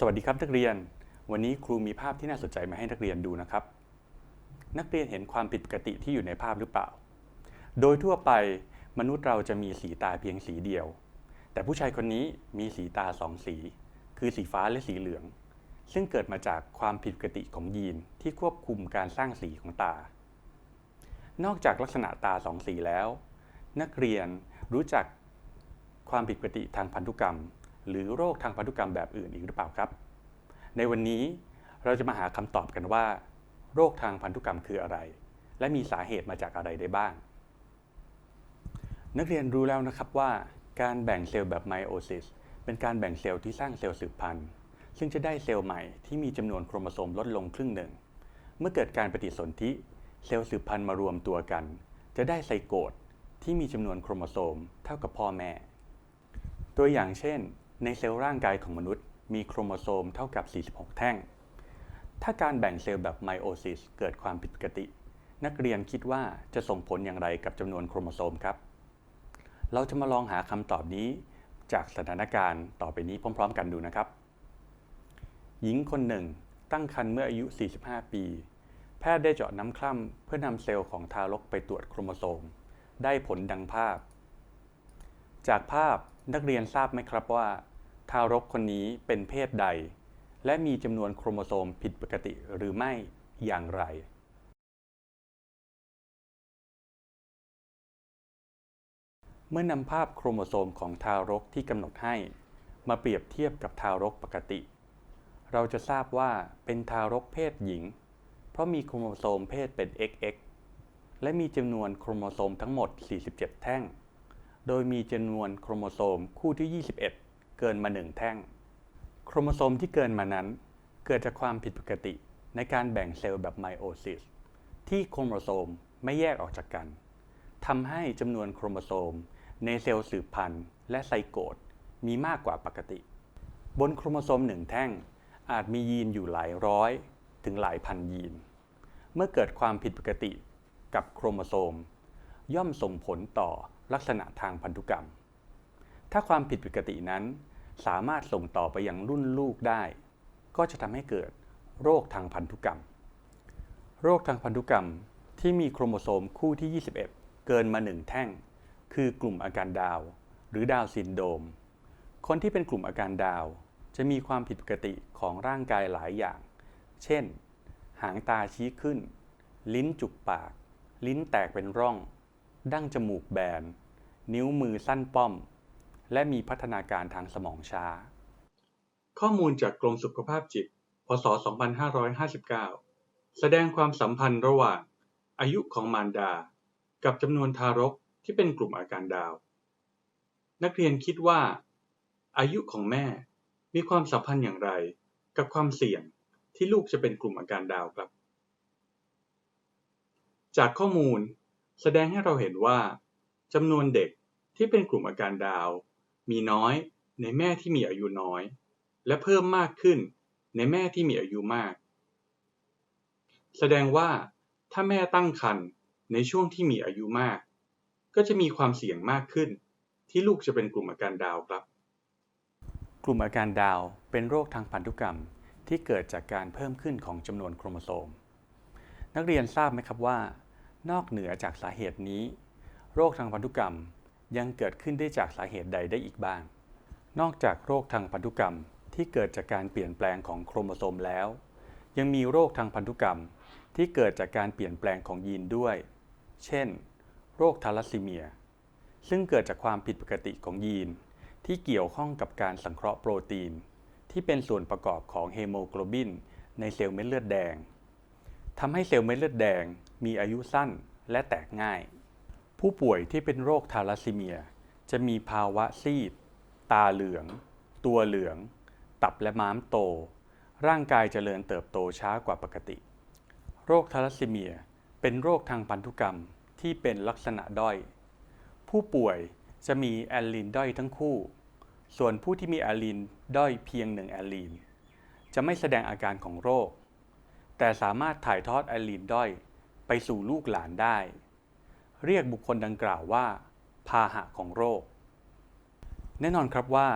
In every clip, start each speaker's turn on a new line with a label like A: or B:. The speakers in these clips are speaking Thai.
A: สวัสดีครับนักเรียน วันนี้ครูมีภาพที่น่าสนใจมาให้นักเรียนดูนะครับ นักเรียนเห็นความผิดปกติที่อยู่ในภาพหรือเปล่า โดยทั่วไปมนุษย์เราจะมีสีตาเพียงสีเดียว แต่ผู้ชายคนนี้มีสีตาสองสี คือสีฟ้าและสีเหลือง ซึ่งเกิดมาจากความผิดปกติของยีนที่ควบคุมการสร้างสีของตา นอกจากลักษณะตาสองสีแล้ว นักเรียนรู้จักความผิดปกติทางพันธุกรรม หรือโรคทางพันธุกรรมแบบอื่นอีกหรือเปล่าครับ ในวันนี้เราจะมาหาคำตอบกันว่า โรคทางพันธุกรรมคืออะไร และมีสาเหตุมาจากอะไรได้บ้าง นักเรียนรู้แล้วนะครับว่า การแบ่งเซลล์แบบไมโอซิสเป็นการแบ่งเซลล์ที่สร้างเซลล์สืบพันธุ์ซึ่งจะได้เซลล์ใหม่ที่มีจำนวนโครโมโซมลดลงครึ่งหนึ่ง เมื่อเกิดการปฏิสนธิเซลล์สืบพันธุ์มารวมตัวกัน จะได้ไซโกตที่มีจำนวนโครโมโซมเท่ากับพ่อแม่ ตัวอย่างเช่น ในเซลล์ร่างกายของมนุษย์มีโครโมโซมเท่ากับ 46 แท่ง ถ้าการแบ่งเซลล์แบบไมโอซิสเกิดความผิดปกติ นักเรียนคิดว่าจะส่งผลอย่างไรกับจำนวนโครโมโซมครับ เราจะมาลองหาคำตอบนี้จากสถานการณ์ต่อไปนี้พร้อม ๆ กันดูนะครับ หญิงคนหนึ่งตั้งครรภ์เมื่ออายุ 45 ปี แพทย์ได้เจาะน้ำคร่ำเพื่อนำเซลล์ของทารกไปตรวจโครโมโซม ได้ผลดังภาพ จากภาพ นักเรียนทราบไหมครับว่า ทารกคนนี้เป็นเพศใด และมีจำนวนโครโมโซมผิดปกติหรือไม่อย่างไร เมื่อนำภาพโครโมโซมของทารกที่กำหนดให้ มาเปรียบเทียบกับทารกปกติ เราจะทราบว่าเป็นทารกเพศหญิง เพราะมีโครโมโซมเพศเป็น XX และมีจำนวนโครโมโซมทั้งหมด 47 แท่ง โดยมีจำนวนโครโมโซมคู่ที่ 21 เกินมา 1 แท่ง โครโมโซมที่เกินมานั้น เกิดจากความผิดปกติในการแบ่งเซลล์แบบไมโอซิสที่โครโมโซมไม่แยกออกจากกันทำให้จำนวนโครโมโซมในเซลล์สืบพันธุ์และไซโกตมีมากกว่าปกติ บนโครโมโซมหนึ่งแท่ง อาจมียีนอยู่หลายร้อย ถึงหลายพันยีน เมื่อเกิดความผิดปกติกับโครโมโซม ย่อมส่งผลต่อ ลักษณะทางพันธุกรรม ถ้าความผิดปกตินั้น สามารถส่งต่อไปยังรุ่นลูกได้ ก็จะทำให้เกิดโรคทางพันธุกรรม โรคทางพันธุกรรมที่มีโครโมโซมคู่ที่ 21 เกินมา 1 แท่ง คือกลุ่มอาการดาว หรือดาวซินโดม คนที่เป็นกลุ่มอาการดาว จะมีความผิดปกติของร่างกายหลายอย่าง เช่น หางตาชี้ขึ้น ลิ้นจุกปาก ลิ้นแตกเป็นร่อง ดั้งจมูกแบน นิ้วมือสั้นป้อม และมีพัฒนาการทางสมองช้า ข้อมูลจากกรมสุขภาพจิต พศ 2559 แสดงความสัมพันธ์ระหว่าง อายุของมารดา กับจำนวนทารกที่เป็นกลุ่มอาการดาว นักเรียนคิดว่า อายุของแม่มีความสัมพันธ์อย่างไร กับความเสี่ยงที่ลูกจะเป็นกลุ่มอาการดาวครับ จากข้อมูล แสดงให้เราเห็นว่าจำนวนเด็กที่เป็นกลุ่มอาการดาว มีน้อยในแม่ที่มีอายุน้อย และเพิ่มมากขึ้นในแม่ที่มีอายุมาก แสดงว่าถ้าแม่ตั้งครรภ์ในช่วงที่มีอายุมาก ก็จะมีความเสี่ยงมากขึ้น ที่ลูกจะเป็นกลุ่มอาการดาวครับ กลุ่มอาการดาวเป็นโรคทางพันธุกรรมที่เกิดจากการเพิ่มขึ้นของจำนวนโครโมโซม นักเรียนทราบไหมครับว่า นอกเหนือจากสาเหตุนี้ โรคทางพันธุกรรมยังเกิดขึ้นได้จากสาเหตุใดได้อีกบ้าง นอกจากโรคทางพันธุกรรมที่เกิดจากการเปลี่ยนแปลงของโครโมโซมแล้ว ยังมีโรคทางพันธุกรรมที่เกิดจากการเปลี่ยนแปลงของยีนด้วย เช่น โรคทาลัสซีเมีย ซึ่งเกิดจากความผิดปกติของยีนที่เกี่ยวข้องกับการสังเคราะห์โปรตีน ที่เป็นส่วนประกอบของเฮโมโกลบินในเซลล์เม็ดเลือดแดงทำให้เซลล์เม็ดเลือดแดง มีอายุสั้นและแตกง่าย ผู้ป่วยที่เป็นโรคทาลัสซีเมีย จะมีภาวะซีด ตาเหลือง ตัวเหลือง ตับและม้ามโต ร่างกายเจริญเติบโตช้ากว่าปกติ โรคทาลัสซีเมียเป็นโรคทางพันธุกรรมที่เป็นลักษณะด้อย ผู้ป่วยจะมีแอลลีนด้อยทั้งคู่ ส่วนผู้ที่มีแอลลีนด้อยเพียงหนึ่งแอลลีนจะไม่แสดงอาการของโรค แต่สามารถถ่ายทอดแอลลีนด้อย ไปสู่ลูกหลานได้ เรียกบุคคลดังกล่าวว่า พาหะของโรค แน่นอนครับว่า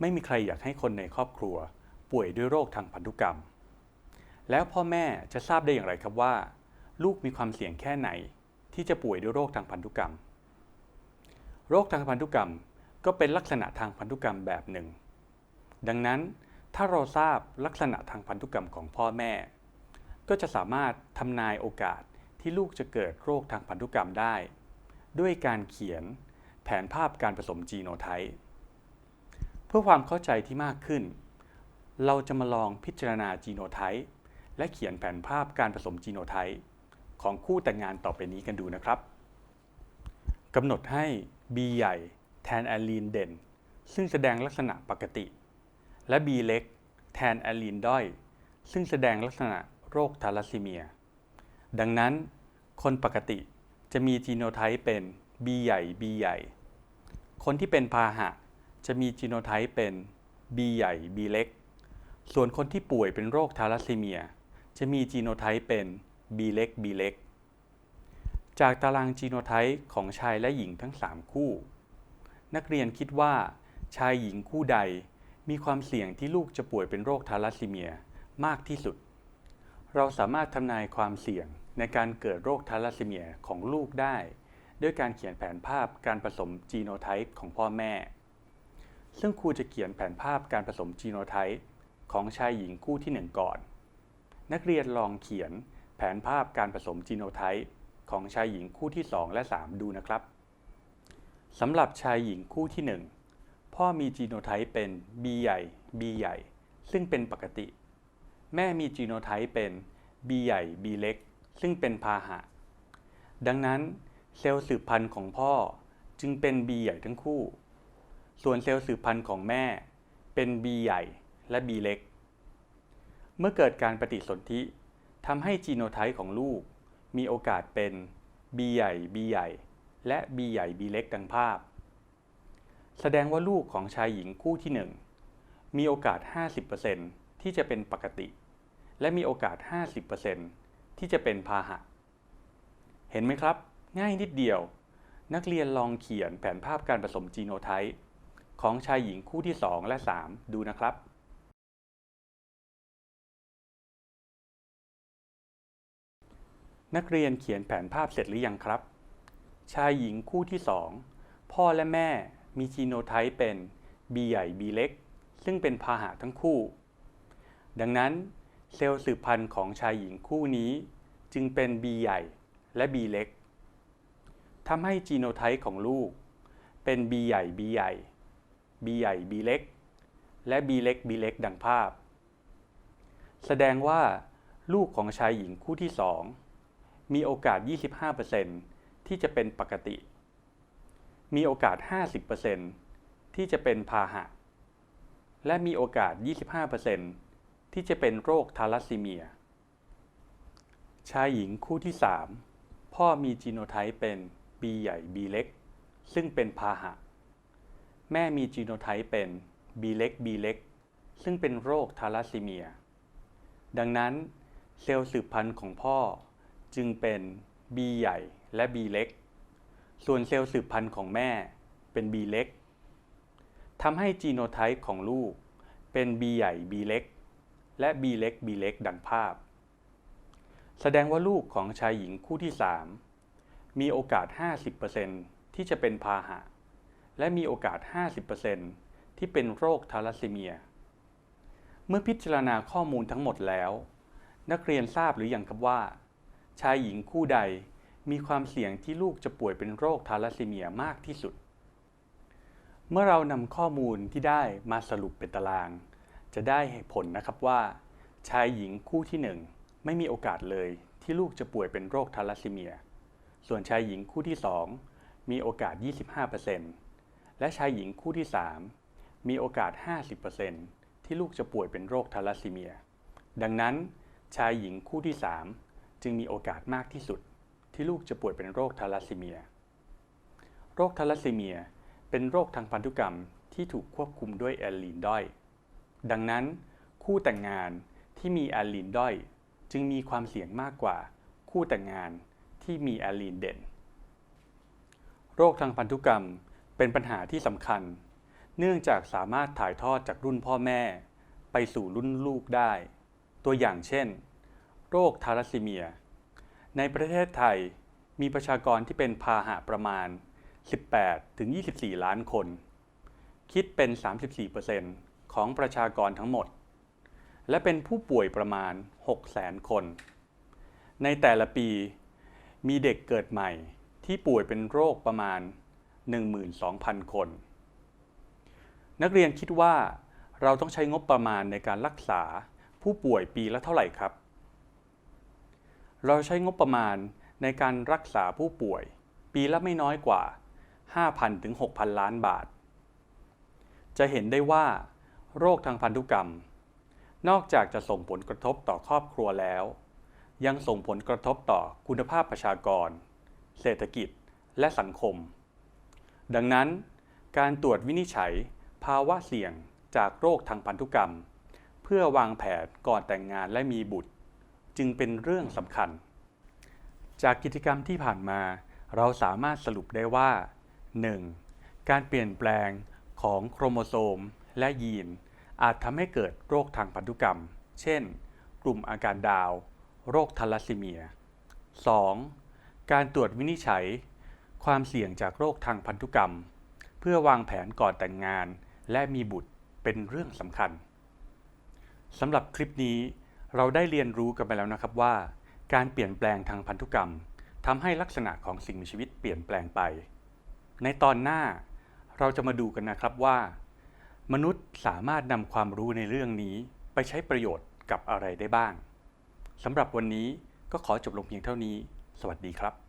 A: ไม่มีใครอยากให้คนในครอบครัว ป่วยด้วยโรคทางพันธุกรรม แล้วพ่อแม่จะทราบได้อย่างไรครับว่า ลูกมีความเสี่ยงแค่ไหน ที่จะป่วยด้วยโรคทางพันธุกรรม โรคทางพันธุกรรมก็เป็นลักษณะทางพันธุกรรมแบบหนึ่ง ดังนั้นถ้าเราทราบลักษณะทางพันธุกรรมของพ่อแม่ ก็จะสามารถทำนายโอกาส ที่ลูกจะเกิดโรคทางพันธุกรรมได้ ด้วยการเขียนแผนภาพการผสมจีโนไทป์เพื่อความเข้าใจที่มากขึ้น เราจะมาลองพิจารณาจีโนไทป์และเขียนแผนภาพการผสมจีโนไทป์ของคู่แต่งงานต่อไปนี้กันดูนะครับกำหนดให้ B ใหญ่แทนแอลีนเด่น ซึ่งแสดงลักษณะปกติ และ B เล็กแทนแอลีนด้อย ซึ่งแสดงลักษณะโรคทาลัสซีเมีย ดังนั้นคนปกติจะมีจีโนไทป์เป็น B ใหญ่ B ใหญ่ คนที่เป็นพาหะ จะมีจีโนไทป์เป็น B ใหญ่ B เล็ก ส่วนคนที่ป่วยเป็นโรคทาลัสซีเมีย จะมีจีโนไทป์เป็น B เล็ก B เล็ก จากตารางจีโนไทป์ของชายและหญิงทั้ง 3 คู่ นักเรียนคิดว่า ชายหญิงคู่ใดมีความเสี่ยงที่ลูกจะป่วยเป็นโรคทาลัสซีเมียมากที่สุด เราสามารถทำนายความเสี่ยง ในการเกิดโรคทาลัสซีเมียของลูกได้ ด้วยการเขียนแผนภาพการผสมจีโนไทป์ของพ่อแม่ ซึ่งครูจะเขียนแผนภาพการผสมจีโนไทป์ของชายหญิงคู่ที่ 1 ก่อน นักเรียนลองเขียนแผนภาพการผสมจีโนไทป์ของชายหญิงคู่ที่ 2 และ 3 ดูนะครับสำหรับชายหญิงคู่ที่ 1 พ่อมีจีโนไทป์เป็น B ใหญ่ B ใหญ่ ซึ่งเป็นปกติ แม่มีจีโนไทป์เป็น B ใหญ่ B เล็ก ซึ่งเป็นพาหะ ดังนั้นเซลล์สืบพันธุ์ของพ่อจึงเป็น B ใหญ่ทั้งคู่ ส่วนเซลล์สืบพันธุ์ของแม่เป็น B ใหญ่และ B เล็ก เมื่อเกิดการปฏิสนธิทำให้จีโนไทป์ของลูก มีโอกาสเป็น B ใหญ่ B ใหญ่ และ B ใหญ่ B เล็กดังภาพ แสดงว่าลูกของชายหญิงคู่ที่ 1 มีโอกาส 50%ที่จะเป็นปกติ และมีโอกาส 50% ที่จะเป็นพาหะ เห็นไหมครับ ง่ายนิดเดียว นักเรียนลองเขียนแผนภาพการผสมจีโนไทป์ของชายหญิงคู่ที่ 2 และ 3 ดูนะครับนักเรียนเขียนแผนภาพเสร็จหรือยังครับ ชายหญิงคู่ที่ 2 พ่อและแม่มีจีโนไทป์เป็น B ใหญ่ B เล็ก ซึ่งเป็นพาหะทั้งคู่ ดังนั้น เซลล์สืบพันธุ์ของชายหญิงคู่นี้ จึงเป็น B ใหญ่และ B เล็กทำให้จีโนไทป์ของลูก เป็น B ใหญ่ B ใหญ่ B ใหญ่ B เล็ก และ B เล็ก B เล็กดังภาพ แสดงว่า ลูกของชายหญิงคู่ที่ 2 มีโอกาส 25%ที่จะเป็นปกติ มีโอกาส 50%ที่จะเป็นพาหะ และมีโอกาส 25% ที่จะเป็นโรคทาลัสซีเมีย ชายหญิงคู่ที่ 3 พ่อมีจีโนไทป์เป็น B ใหญ่ B เล็ก ซึ่งเป็นพาหะ แม่มีจีโนไทป์เป็น B เล็ก B เล็ก ซึ่งเป็นโรคทาลัสซีเมีย ดังนั้น เซลล์สืบพันธุ์ของพ่อจึงเป็น B ใหญ่และ B เล็ก ส่วนเซลล์สืบพันธุ์ของแม่เป็น B เล็กทำให้จีโนไทป์ของลูกเป็น B ใหญ่ B เล็ก และ B เล็ก B เล็กดังภาพ แสดงว่าลูกของชายหญิงคู่ที่ 3 มีโอกาส 50%ที่จะเป็นพาหะ และมีโอกาส 50%ที่เป็นโรคทาลัสซีเมีย เมื่อพิจารณาข้อมูลทั้งหมดแล้ว นักเรียนทราบหรือยังครับว่า ชายหญิงคู่ใดมีความเสี่ยงที่ลูกจะป่วยเป็นโรคทาลัสซีเมียมากที่สุด เมื่อเรานำข้อมูลที่ได้มาสรุปเป็นตาราง จะได้ผลนะครับว่า ชายหญิงคู่ที่ 1 ไม่มีโอกาสเลยที่ลูกจะป่วยเป็นโรคทาลัสซีเมีย ส่วนชายหญิงคู่ที่ 2 มีโอกาส 25%และชายหญิงคู่ที่ 3 มีโอกาส 50%ที่ลูกจะป่วยเป็นโรคทาลัสซีเมีย ดังนั้น ชายหญิงคู่ที่ 3 จึงมีโอกาสมากที่สุด ที่ลูกจะป่วยเป็นโรคทาลัสซีเมีย โรคทาลัสซีเมีย เป็นโรคทางพันธุกรรมที่ถูกควบคุมด้วยแอลลีนด้อย ดังนั้น คู่แต่งงานที่มีแอลลีนด้อย จึงมีความเสี่ยงมากกว่า คู่แต่งงานที่มีแอลลีนเด่น โรคทางพันธุกรรมเป็นปัญหาที่สำคัญ เนื่องจากสามารถถ่ายทอดจากรุ่นพ่อแม่ ไปสู่รุ่นลูกได้ ตัวอย่างเช่น โรคทาลัสซีเมีย ในประเทศไทยมีประชากรที่เป็นพาหะประมาณ 18ถึง24 ล้านคน คิดเป็น 34% ของประชากรทั้งหมด และเป็นผู้ป่วยประมาณ 600,000 คน ในแต่ละปีมีเด็กเกิดใหม่ที่ป่วยเป็นโรคประมาณ 12,000 คน นักเรียนคิดว่าเราต้องใช้งบประมาณในการรักษาผู้ป่วยปีละเท่าไหร่ครับ เราใช้งบประมาณในการรักษาผู้ป่วย ปีละไม่น้อยกว่า 5,000ถึง6,000 ล้านบาท จะเห็นได้ว่า โรคทางพันธุกรรม นอกจากจะส่งผลกระทบต่อครอบครัวแล้ว ยังส่งผลกระทบต่อคุณภาพประชากร เศรษฐกิจและสังคม ดังนั้น การตรวจวินิจฉัยภาวะเสี่ยงจากโรคทางพันธุกรรม เพื่อวางแผนก่อนแต่งงานและมีบุตร จึงเป็นเรื่องสำคัญ จากกิจกรรมที่ผ่านมา เราสามารถสรุปได้ว่า 1. การเปลี่ยนแปลงของโครโมโซมและยีน อาจทำให้เกิดโรคทางพันธุกรรม เช่น กลุ่มอาการดาว โรคทาลัสซีเมีย 2. การตรวจวินิจฉัย ความเสี่ยงจากโรคทางพันธุกรรม เพื่อวางแผนก่อนแต่งงาน และมีบุตรเป็นเรื่องสำคัญสำหรับคลิปนี้เราได้เรียนรู้กันไปแล้วนะครับว่า การเปลี่ยนแปลงทางพันธุกรรมทำให้ลักษณะของสิ่งมีชีวิตเปลี่ยนแปลงไป ในตอนหน้าเราจะมาดูกันนะครับว่า มนุษย์สามารถนำความรู้ในเรื่องนี้ไปใช้ประโยชน์กับอะไรได้บ้างสำหรับวันนี้ก็ขอจบลงเพียงเท่านี้ สวัสดีครับ